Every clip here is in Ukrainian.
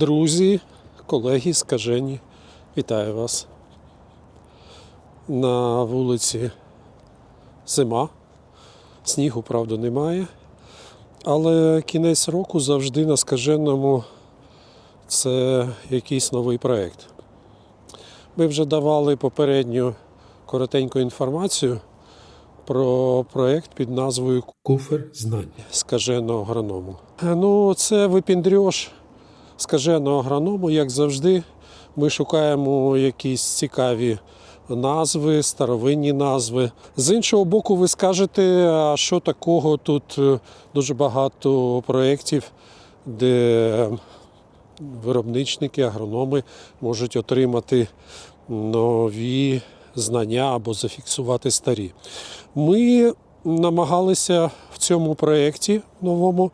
Друзі, колеги, скажені, вітаю вас. На вулиці зима, снігу, правда, немає. Але кінець року завжди на скаженому це якийсь новий проєкт. Ми вже давали попередню коротеньку інформацію про проєкт під назвою Куфер знань скаженого агроному. Ну, це випіндрьош скаженого агроному, як завжди. Ми шукаємо якісь цікаві назви, старовинні назви. З іншого боку, ви скажете, а що такого тут е, дуже багато проєктів, де виробничники, агрономи можуть отримати нові знання або зафіксувати старі. Ми намагалися в цьому проєкті новому.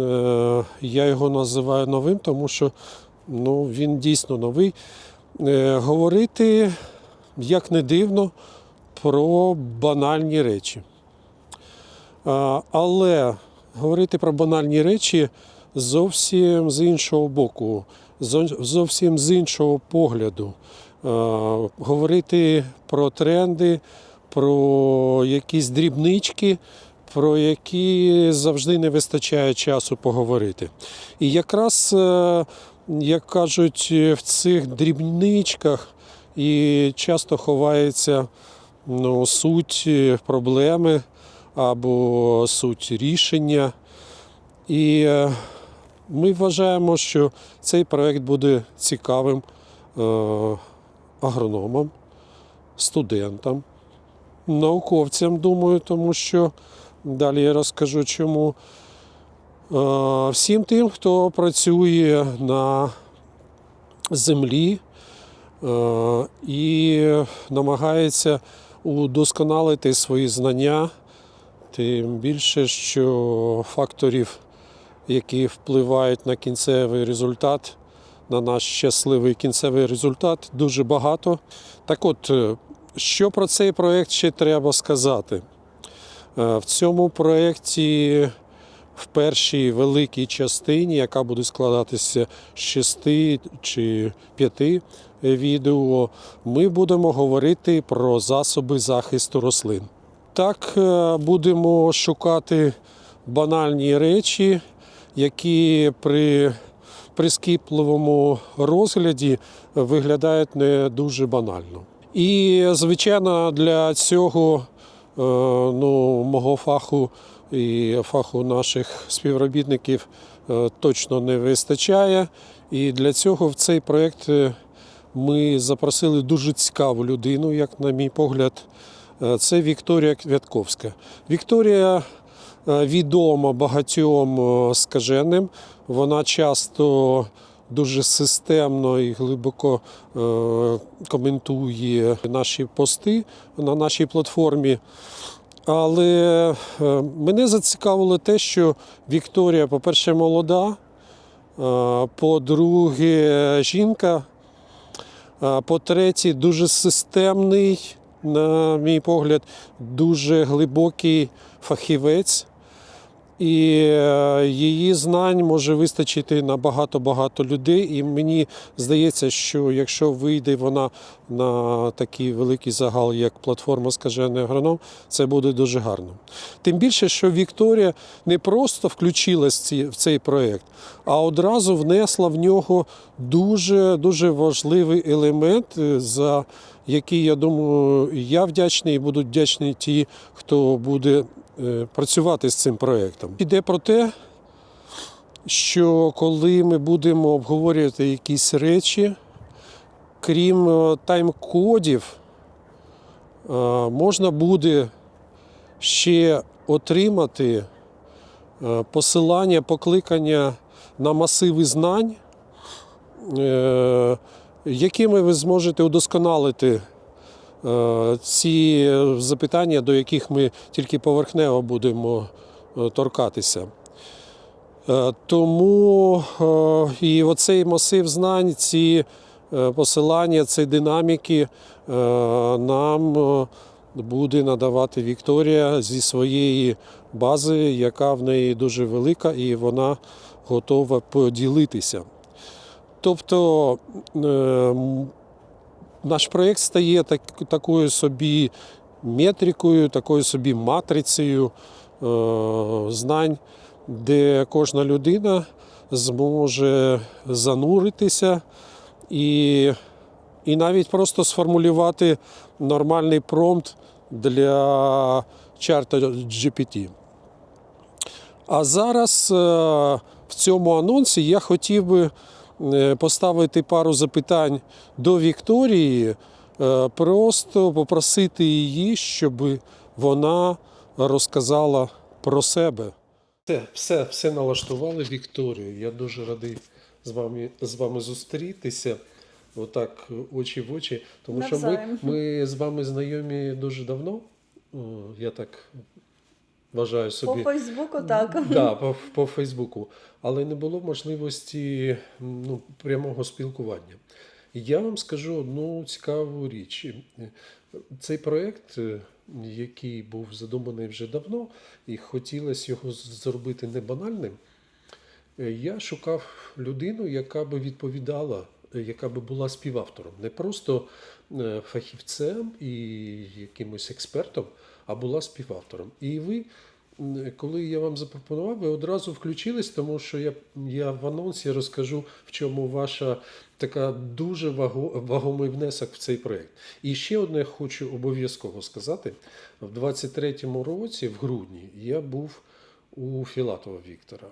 Е, Я його називаю новим, тому що ну, він дійсно новий. е, Говорити, як не дивно, про банальні речі. Але говорити про банальні речі зовсім з іншого боку, зовсім з іншого погляду. Говорити про тренди, про якісь дрібнички, про які завжди не вистачає часу поговорити. І якраз, е, як кажуть, в цих дрібничках і часто ховається ну, суть проблеми або суть рішення. І е, ми вважаємо, що цей проект буде цікавим е, агрономам, студентам, науковцям, думаю, тому що далі я розкажу чому. Е, Всім тим, хто працює на землі е, і намагається удосконалити свої знання, тим більше, що факторів, які впливають на кінцевий результат, на наш щасливий кінцевий результат, дуже багато. Так от, е, що про цей проєкт ще треба сказати? Е, В цьому проєкті в першій великій частині, яка буде складатися з шести чи п'яти відео, ми будемо говорити про засоби захисту рослин. Так е, будемо шукати банальні речі, які при прискіпливому розгляді виглядають не дуже банально. І, звичайно, для цього ну, мого фаху і фаху наших співробітників е, точно не вистачає. І для цього в цей проєкт е, ми запросили дуже цікаву людину, як на мій погляд. Е, Це Вікторія Квятковська. Вікторія е, відома багатьом е, скаженим. Вона часто дуже системно і глибоко е, коментує наші пости на нашій платформі. Але е, мене зацікавило те, що Вікторія, по-перше, молода, е, по-друге, жінка, по-третє, дуже системний, на мій погляд, дуже глибокий фахівець. І е, її знань може вистачити на багато-багато людей. І мені здається, що якщо вийде вона на такий великий загал, як платформа «Скажений агроном, це буде дуже гарно. Тим більше, що Вікторія не просто включилась в цей проєкт, а одразу внесла в нього дуже дуже важливий елемент, е, за який я думаю, я вдячний і будуть вдячні ті, хто буде працювати з цим проєктом. Іде про те, що коли ми будемо обговорювати якісь речі, крім е, тайм-кодів, е, можна буде ще отримати е, посилання, покликання на масиви знань, е, якими ви зможете удосконалити е, ці запитання, до яких ми тільки поверхнево будемо е, торкатися. Е, Тому е, і оцей масив знань, ці е, посилання, ці динаміки е, нам е, буде надавати Вікторія зі своєї бази, яка в неї дуже велика, і вона готова поділитися. Тобто е, наш проєкт стає так, такою собі метрикою, такою собі матрицею е, знань, де кожна людина зможе зануритися і, і навіть просто сформулювати нормальний промпт для чарта GPT. А зараз е, в цьому анонсі я хотів би поставити пару запитань до Вікторії, е, просто попросити її, щоб вона розказала про себе. Все, все, все налаштували Вікторію. Я дуже радий з вами, з вами зустрітися. Отак, очі в очі. Тому що ми, ми з вами знайомі дуже давно. Я так вважаю По собі. Фейсбуку так. Да, по, по Фейсбуку. Але не було можливості ну, прямого спілкування. Я вам скажу одну цікаву річ. Цей проєкт, е, який був задуманий вже давно, і хотілося його зробити не банальним, е, я шукав людину, яка би відповідала, е, яка би була співавтором, не просто е, фахівцем і якимось експертом, а була співавтором. І ви, коли я вам запропонував, ви одразу включились, тому що я, я в анонсі розкажу, в чому ваша така дуже ваго, вагомий внесок в цей проєкт. І ще одне хочу обов'язково сказати: в 23-му році, в грудні, я був у Філатова Віктора.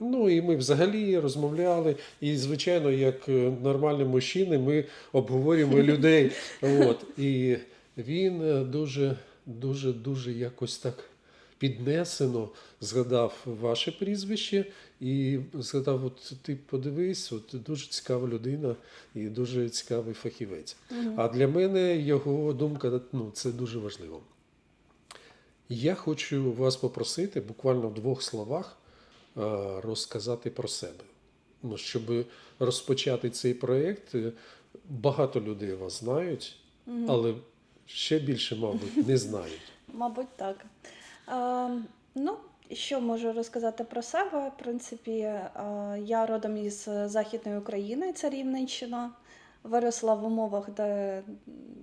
Ну і ми взагалі розмовляли. І, звичайно, як е, нормальні мужчини, ми обговорюємо людей. От. І він е, дуже, дуже, дуже якось так піднесено згадав ваше прізвище і згадав: от ти подивись, от дуже цікава людина і дуже цікавий фахівець. А для мене його думка ну, це дуже важливо. Я хочу вас попросити буквально в двох словах е, розказати про себе. Ну, щоб розпочати цей проєкт, е, багато людей вас знають, але ще більше, мабуть, не знають. Мабуть, так. Е, ну, що можу розказати про себе? В принципі, е, я родом із Західної України, це Рівненщина. Виросла в умовах, де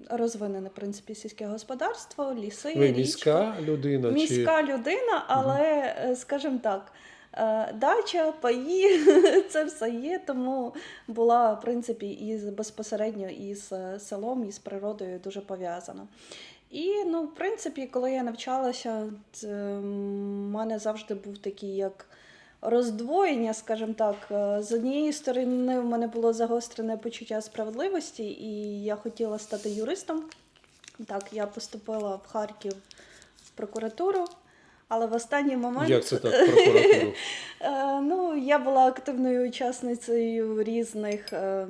розвинене в принципі сільське господарство, ліси, Ви річка. міська людина чи Міська людина, але, е, скажімо так, дача, паї, це все є, тому була, в принципі, із безпосередньо із е, селом, із природою дуже пов'язана. І, ну, в принципі, коли я навчалася, в мене завжди був такий як роздвоєння, скажімо так. Е, З однієї сторони, в мене було загострене почуття справедливості, і я хотіла стати юристом. Так, я поступила в Харків в прокуратуру, але в останній момент як це так, прокуратуру? Е, ну, я була активною учасницею різних. е,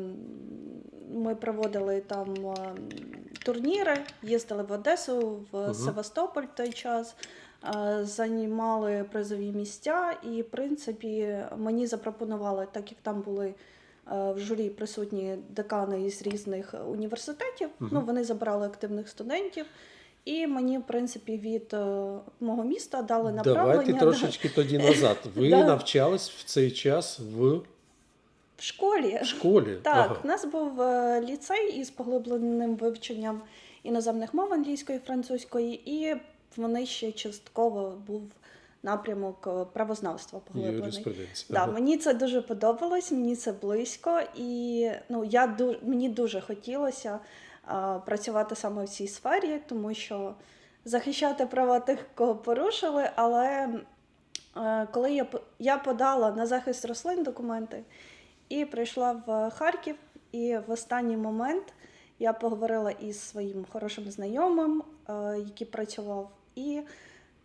Ми проводили там е, турніри, їздили в Одесу, в Мгм. Севастополь в той час, е, займали призові місця, і, в принципі, мені запропонували, так як там були в журі присутні декани із різних університетів, Мгм. ну, вони забрали активних студентів. І мені, в принципі, від е, мого міста дали направлення. Давайте трошечки тоді назад. Ви навчались в цей час в В школі. школі. Так, Ага. у нас був е, ліцей із поглибленим вивченням іноземних мов англійської і французької, і вони ще частково був напрямок е, правознавства поглиблений. Да, Ага. мені це дуже подобалось, мені це близько, і ну, я ду- мені дуже хотілося працювати саме в цій сфері, тому що захищати права тих, кого порушили, але е, коли я, я подала на захист рослин документи і прийшла в Харків, і в останній момент я поговорила із своїм хорошим знайомим, е, який працював, і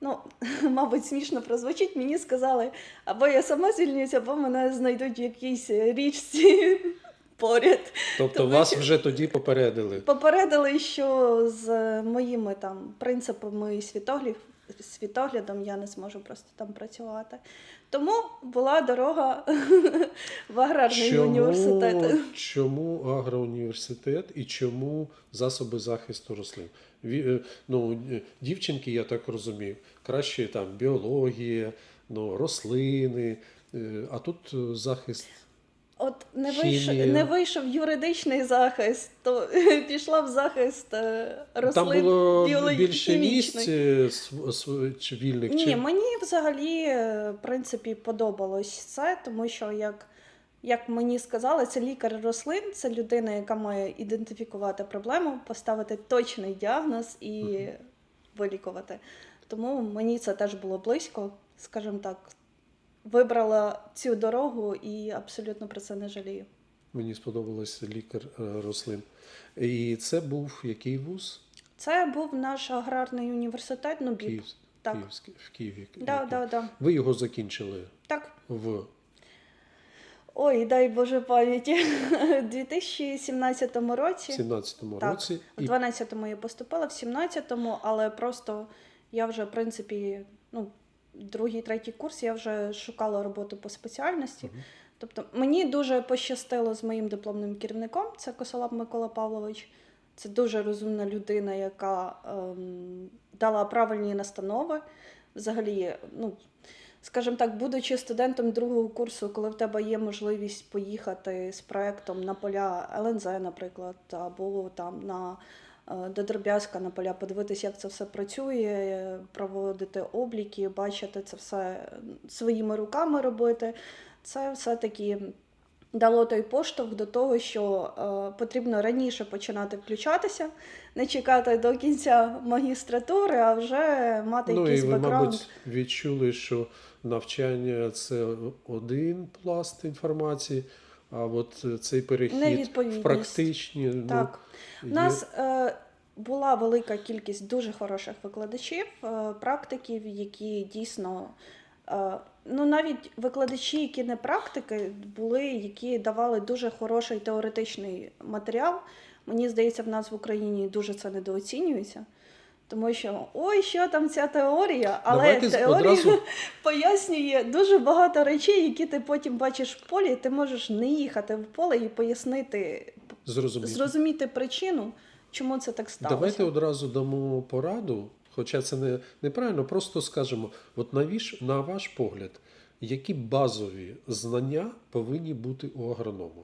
Ну, мабуть, смішно прозвучить. Мені сказали, або я сама звільнюся, або мене знайдуть в якійсь річці поряд. Тобто Тому вас що- вже тоді попередили. Попередили, що з моїми там принципами і світоглядом, світоглядом я не зможу просто там працювати. Тому була дорога в аграрний університет. чому агроуніверситет і чому засоби захисту рослин? Е, Ну, е, дівчинки, я так розумію, краще там біологія, ну, рослини, е, а тут захист От не вийшов, не вийшов юридичний захист, то пішла в захист е, рослин Там було більше місць е, чи вільних, Ні, чи мені взагалі е, в принципі подобалось це, тому що як, як мені сказали, це лікар рослин, це людина, яка має ідентифікувати проблему, поставити точний діагноз і вилікувати. Тому мені це теж було близько, скажімо так. Вибрала цю дорогу і абсолютно про це не жалію. мені сподобалося лікар е, рослин. І це був який вуз? Це був наш аграрний університет, ну. Київ, Так. Київський, в Києві. Да, да, да. Ви його закінчили Так. в Ой, дай Боже пам'яті. У 2017 році. 17-му Так, році. В 12-му я поступила, в 17-му, але просто я вже, в принципі, ну, другий, третій курс я вже шукала роботу по спеціальності. Мгм. Тобто мені дуже пощастило з моїм дипломним керівником, це Косолап Микола Павлович. Це дуже розумна людина, яка ем, дала правильні настанови. Взагалі, ну, скажімо так, будучи студентом другого курсу, коли в тебе є можливість поїхати з проектом на поля ЛНЗ, наприклад, або там на до Дроб'язка на поля, подивитися, як це все працює, проводити обліки, бачити це все своїми руками робити. Це все-таки дало той поштовх до того, що е, потрібно раніше починати включатися, не чекати до кінця магістратури, а вже мати Ну і ви, бекграунд. мабуть, відчули, що навчання це один пласт інформації, а от цей перехід в практичні. ну, Так. У є- нас е, була велика кількість дуже хороших викладачів, е, практиків, які дійсно. Е, ну, навіть викладачі, які не практики, були, які давали дуже хороший теоретичний матеріал. Мені здається, в нас в Україні дуже це недооцінюється. Тому що ой, що там ця теорія, але Давайте теорія одразу пояснює дуже багато речей, які ти потім бачиш в полі. Ти можеш не їхати в поле і пояснити зрозуміти. зрозуміти причину, чому це так сталося. Давайте одразу дамо пораду, хоча це не неправильно, просто скажемо: от на ваш, на ваш погляд, які базові знання повинні бути у агронома?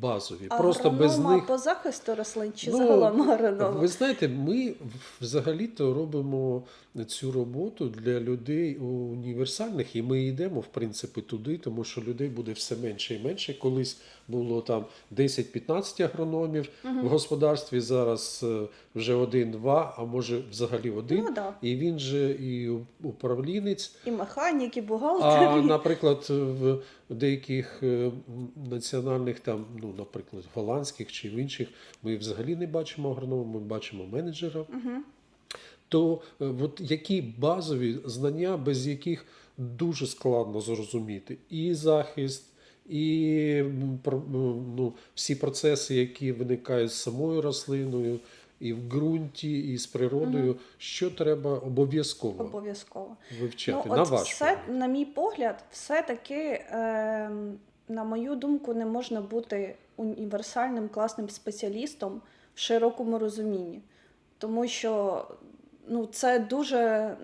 Базові. Просто без них по захисту рослин чи Ну, загалом агронома? Ви знаєте, ми взагалі-то робимо цю роботу для людей універсальних, і ми йдемо, в принципі, туди, тому що людей буде все менше і менше. Колись було там 10-15 агрономів в господарстві, зараз е, вже один-два, а може взагалі один. Ну да. І він же і управлінець. І механіки, і А, наприклад, в деяких е, національних там, ну, наприклад, голландських чи в інших, ми взагалі не бачимо агронома, ми бачимо менеджера. То е, от які базові знання, без яких дуже складно зрозуміти і захист, і ну, всі процеси, які виникають з самою рослиною, і в ґрунті, і з природою, що треба обов'язково Обов'язково. вивчати Ну, на от ваш все, погляд. на мій погляд, все-таки, е, на мою думку, не можна бути універсальним класним спеціалістом в широкому розумінні. Тому що ну, це дуже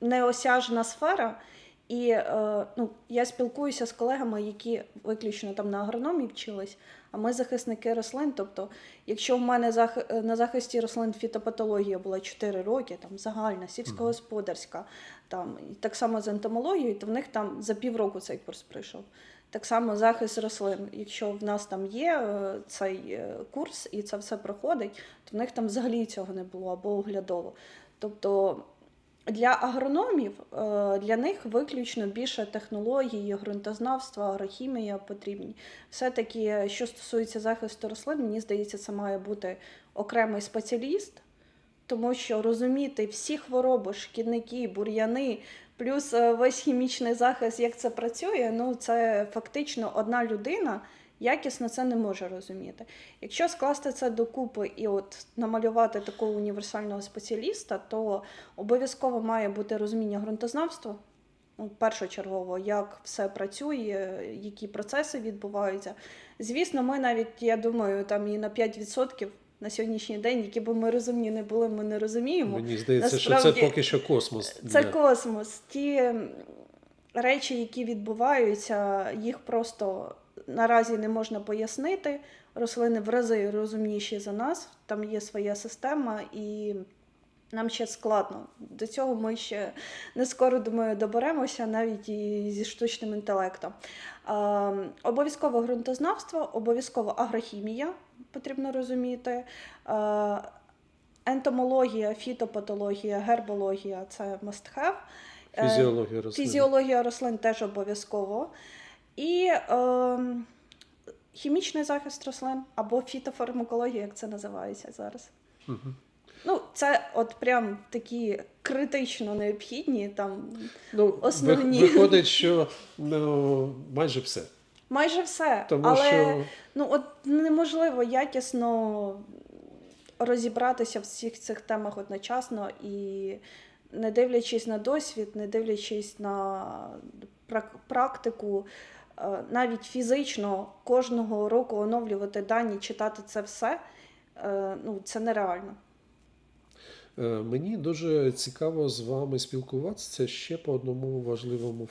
неосяжна сфера. І е, ну, я спілкуюся з колегами, які виключно там на агрономії вчились, а ми захисники рослин. Тобто, якщо в мене е, на захисті рослин фітопатологія була 4 роки, там загальна, сільськогосподарська, там і так само з ентомологією, то в них там за півроку цей курс пройшов. Так само захист рослин. Якщо в нас там є е, цей е, курс і це все проходить, то в них там взагалі цього не було або оглядово. Тобто для агрономів, е, для них виключно більше технології, ґрунтознавства, агрохімія потрібні. Все-таки, що стосується захисту рослин, мені здається, це має бути окремий спеціаліст, тому що розуміти всі хвороби, шкідники, бур'яни, плюс е, весь хімічний захист, як це працює, ну це фактично одна людина. Якісно це не може розуміти. Якщо скласти це докупи і от намалювати такого універсального спеціаліста, то обов'язково має бути розуміння ґрунтознавства. Ну, першочергово, як все працює, які процеси відбуваються. Звісно, ми навіть, я думаю, там і на 5% на сьогоднішній день, які б ми розумні не були, ми не розуміємо. Мені здається, що це поки що космос. Це для- космос. Ті речі, які відбуваються, їх просто наразі не можна пояснити. Рослини в рази розумніші за нас, там є своя система, і нам ще складно. До цього ми ще не скоро, думаю, доберемося навіть і зі штучним інтелектом. Обов'язково ґрунтознавство, обов'язково агрохімія, потрібно розуміти. Ентомологія, фітопатологія, гербологія це must have. Е, Фізіологія рослин. Фізіологія рослин теж обов'язково. І е, хімічний захист рослин або фітофармакологія, як це називається зараз. Мгм. Ну, це от прям такі критично необхідні, там Ну, Основні. виходить, що ну, майже все. майже все. Тому Але що ну, от неможливо якісно розібратися в всіх цих темах одночасно і не дивлячись на досвід, не дивлячись на практику, навіть фізично кожного року оновлювати дані, читати це все, е, ну, це нереально. Е, Мені дуже цікаво з вами спілкуватися ще по одному важливому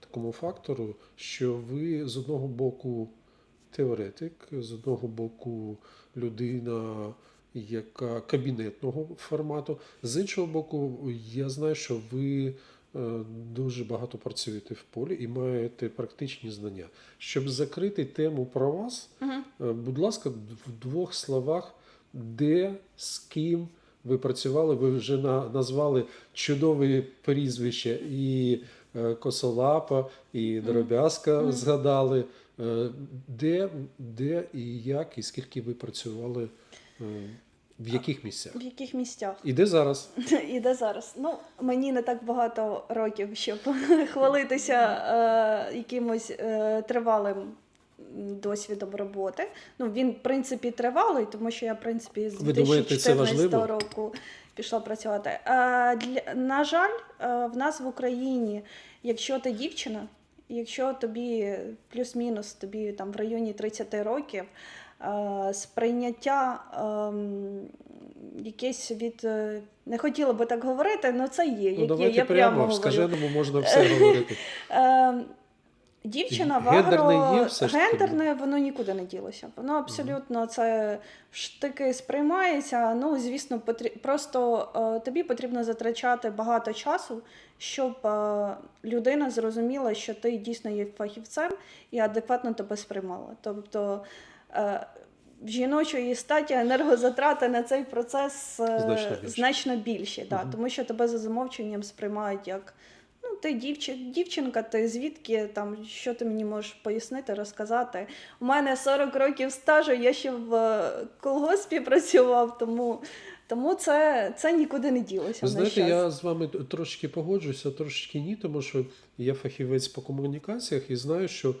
такому фактору, що ви з одного боку теоретик, з одного боку людина, яка кабінетного формату, з іншого боку, я знаю, що ви е, дуже багато працюєте в полі і маєте практичні знання. Щоб закрити тему про вас. Е, Будь ласка, в двох словах, де, з ким ви працювали, ви вже на, назвали чудові прізвища і е, Косолапа, і Дробязка Мгм. згадали. Е, Де, де і як, і скільки ви працювали, е, в яких місцях? В яких місцях? І де зараз? І де зараз? Ну, мені не так багато років, щоб хвалитися е, якимось е, тривалим досвідом роботи. Ну, він, в принципі, тривалий, тому що я, в принципі, з Ви думаєте, це 2014 важливо? року пішла працювати. Е, для, на жаль, е, в нас в Україні, якщо ти дівчина, якщо тобі плюс-мінус тобі там в районі 30 років, сприйняття ем, якесь від. е, Не хотіла би так говорити, але це є. Ну, давайте я прямо, прямо скаженому можна все говорити. Е, Дівчина в агро... гендерне, воно нікуди не ділося. Воно абсолютно це штики сприймається. Ну, звісно, просто е, тобі потрібно затрачати багато часу, щоб е, людина зрозуміла, що ти дійсно є фахівцем і адекватно тебе сприймала. Тобто е, жіночої статі енергозатрати на цей процес е, Значно більше. значно більші, да, Мгм. тому що тебе за замовчуванням сприймають як ну, ти дівчин, дівчинка, ти звідки там, що ти мені можеш пояснити, розказати. У мене 40 років стажу, я ще в е, колгоспі працював, тому, тому це, це нікуди не ділося. Ви знаєте, я з вами трошки погоджуюся, трошки ні, тому що я фахівець по комунікаціях і знаю, що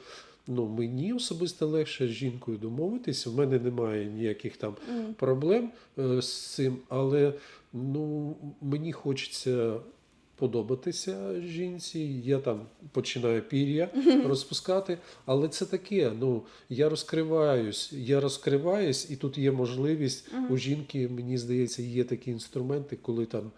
ну, мені особисто легше з жінкою домовитись. У мене немає ніяких там М. проблем е, з цим, але ну, мені хочеться подобатися жінці. Я там починаю пір'я розпускати, але це таке. Ну, я розкриваюсь, я розкриваюсь, і тут є можливість у жінки, мені здається, є такі інструменти, коли там.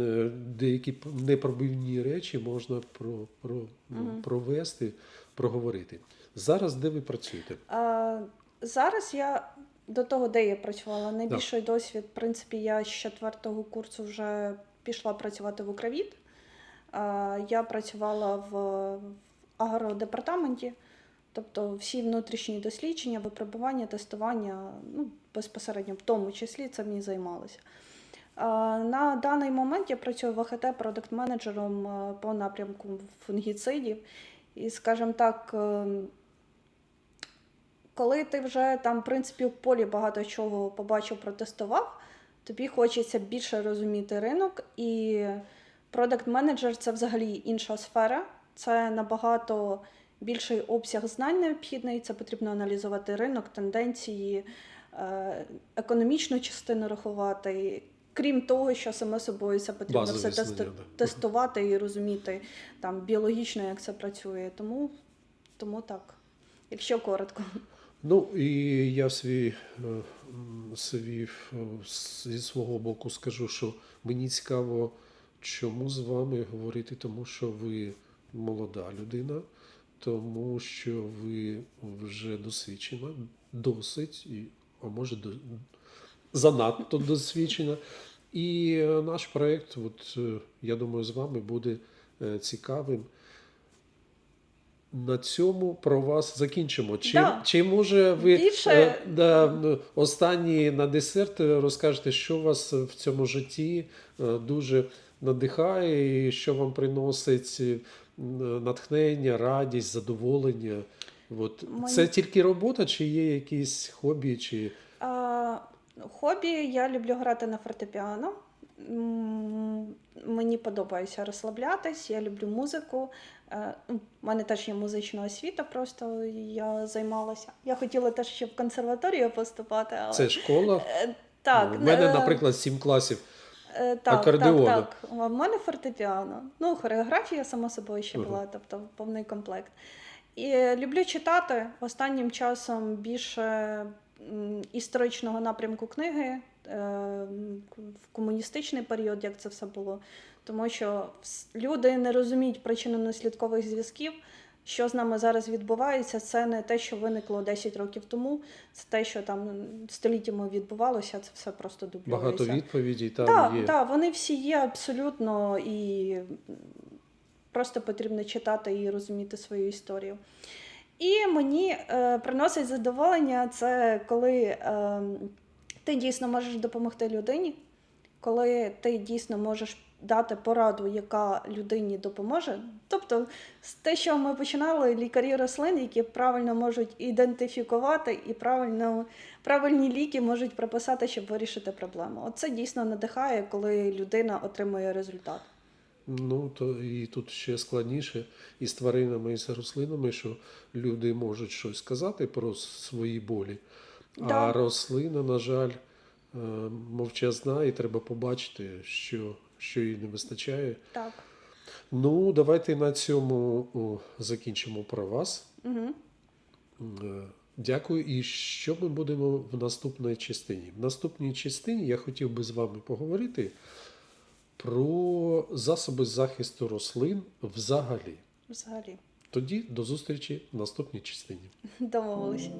е, Деякі непробивні речі можна про, про, ну, провести, проговорити. Зараз де ви працюєте? А, зараз я до того, де я працювала, найбільший досвід, в принципі, я з четвертого курсу вже пішла працювати в Укравіт. А, я працювала в, агродепартаменті, тобто всі внутрішні дослідження, випробування, тестування, ну, безпосередньо в тому числі це мені займалося. На даний момент я працюю в АХТ продакт-менеджером е, по напрямку фунгіцидів. І, скажімо так, ем, коли ти вже там, в принципі, в полі багато чого побачив, протестував, тобі хочеться більше розуміти ринок, і продакт менеджер це взагалі інша сфера. Це набагато більший обсяг знань необхідний. Це потрібно аналізувати ринок, тенденції, е, економічну частину рахувати. Крім того, що саме собою це потрібно Базові все знання, тестувати і розуміти там біологічно, як це працює. Тому, тому так, якщо коротко. Ну і я свій, е, свій е, зі свого боку скажу, що мені цікаво, чому з вами говорити, тому що ви молода людина, тому що ви вже досвідчена, досить, а може до, занадто досвідчена. І е, наш проєкт, от, е, я думаю, з вами буде е, цікавим. На цьому про вас закінчимо. Чи, Да. чи може ви Більше- е, да, ну, останні на десерт розкажете, що вас в цьому житті дуже надихає, і що вам приносить натхнення, радість, задоволення? От. Мені- Це тільки робота, чи є якісь хобі, чи А, хобі я люблю грати на фортепіано. Мені подобається розслаблятись, я люблю музику. Е, ну, У мене теж є музична освіта, просто я займалася. Я хотіла теж ще в консерваторію поступати, але це школа? Е, так, У мене, е, наприклад, сім класів. Так, акордеону. так, так. В мене фортепіано. Ну, хореографія, само собою, ще була, тобто повний комплект. І люблю читати останнім часом більше історичного напрямку книги е, в комуністичний період, як це все було. Тому що люди не розуміють причинно-наслідкових зв'язків. Що з нами зараз відбувається, це не те, що виникло 10 років тому, це те, що там століттями відбувалося, це все просто дублюється. Багато відповідей там Так, є. так, вони всі є абсолютно, і просто потрібно читати і розуміти свою історію. І мені е, приносить задоволення це коли е, ти дійсно можеш допомогти людині, коли ти дійсно можеш дати пораду, яка людині допоможе. Тобто, з те, що ми починали, лікарі рослин, які правильно можуть ідентифікувати і правильно, правильні ліки можуть прописати, щоб вирішити проблему. Оце дійсно надихає, коли людина отримує результат. Ну, то і тут ще складніше і з тваринами, і з рослинами, що люди можуть щось сказати про свої болі, а рослина, на жаль, е, мовчазна, і треба побачити, що, що їй не вистачає. Так. Ну, давайте на цьому о, закінчимо про вас. Угу. Дякую. І що ми будемо в наступній частині? В наступній частині я хотів би з вами поговорити про засоби захисту рослин взагалі. Взагалі. Тоді до зустрічі в наступній частині. Домовилися.